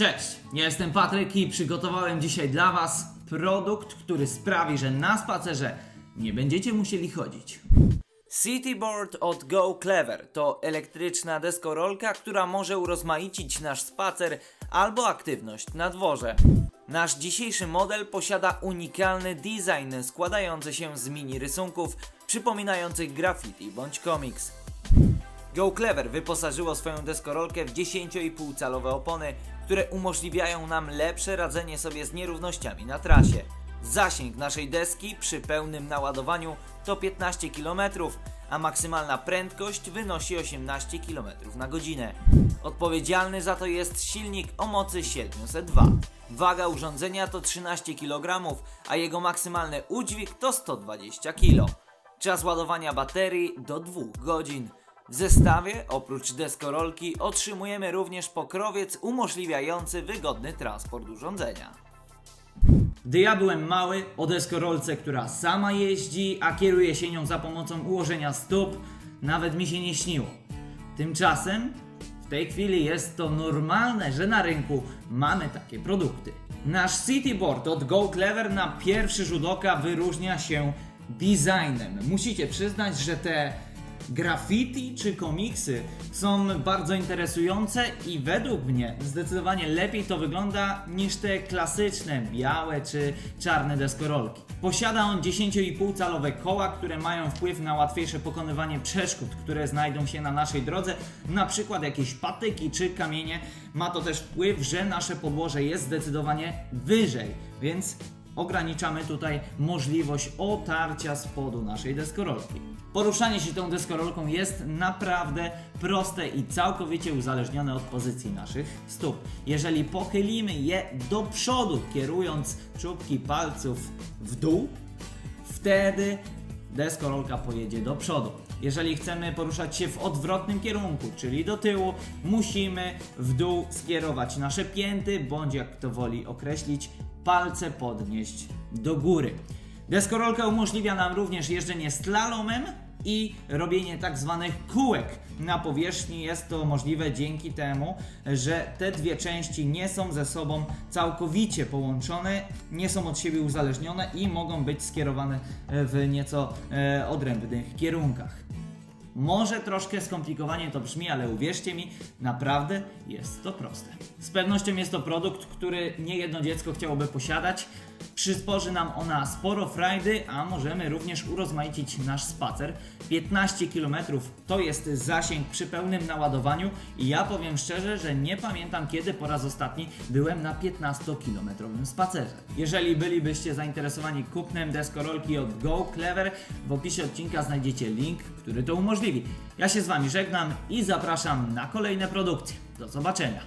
Cześć, ja jestem Patryk i przygotowałem dzisiaj dla Was produkt, który sprawi, że na spacerze nie będziecie musieli chodzić. Cityboard od Go Clever to elektryczna deskorolka, która może urozmaicić nasz spacer albo aktywność na dworze. Nasz dzisiejszy model posiada unikalny design składający się z mini rysunków przypominających graffiti bądź komiks. Go Clever wyposażyło swoją deskorolkę w 10,5 calowe opony, które umożliwiają nam lepsze radzenie sobie z nierównościami na trasie. Zasięg naszej deski przy pełnym naładowaniu to 15 km, a maksymalna prędkość wynosi 18 km na godzinę. Odpowiedzialny za to jest silnik o mocy 702. Waga urządzenia to 13 kg, a jego maksymalny udźwig to 120 kg. Czas ładowania baterii do 2 godzin. W zestawie, oprócz deskorolki, otrzymujemy również pokrowiec umożliwiający wygodny transport urządzenia. Gdy ja byłem mały, o deskorolce, która sama jeździ, a kieruje się nią za pomocą ułożenia stóp, nawet mi się nie śniło. Tymczasem w tej chwili jest to normalne, że na rynku mamy takie produkty. Nasz Cityboard od Go Clever na pierwszy rzut oka wyróżnia się designem. Musicie przyznać, że te graffiti czy komiksy są bardzo interesujące i według mnie zdecydowanie lepiej to wygląda niż te klasyczne białe czy czarne deskorolki. Posiada on 10,5 calowe koła, które mają wpływ na łatwiejsze pokonywanie przeszkód, które znajdą się na naszej drodze, na przykład jakieś patyki czy kamienie. Ma to też wpływ, że nasze podłoże jest zdecydowanie wyżej, więc ograniczamy tutaj możliwość otarcia spodu naszej deskorolki. Poruszanie się tą deskorolką jest naprawdę proste i całkowicie uzależnione od pozycji naszych stóp. Jeżeli pochylimy je do przodu, kierując czubki palców w dół, wtedy deskorolka pojedzie do przodu. Jeżeli chcemy poruszać się w odwrotnym kierunku, czyli do tyłu, musimy w dół skierować nasze pięty, bądź jak to woli określić, palce podnieść do góry. Deskorolka umożliwia nam również jeżdżenie slalomem i robienie tak zwanych kółek na powierzchni. Jest to możliwe dzięki temu, że te dwie części nie są ze sobą całkowicie połączone, nie są od siebie uzależnione i mogą być skierowane w nieco e, odrębnych kierunkach. Może troszkę skomplikowanie to brzmi, ale uwierzcie mi, naprawdę jest to proste. Z pewnością jest to produkt, który nie jedno dziecko chciałoby posiadać. Przysporzy nam ona sporo frajdy, a możemy również urozmaicić nasz spacer. 15 km to jest zasięg przy pełnym naładowaniu i ja powiem szczerze, że nie pamiętam kiedy po raz ostatni byłem na 15-kilometrowym spacerze. Jeżeli bylibyście zainteresowani kupnem deskorolki od Go Clever, w opisie odcinka znajdziecie link, który to Ja się z Wami żegnam i zapraszam na kolejne produkcje. Do zobaczenia.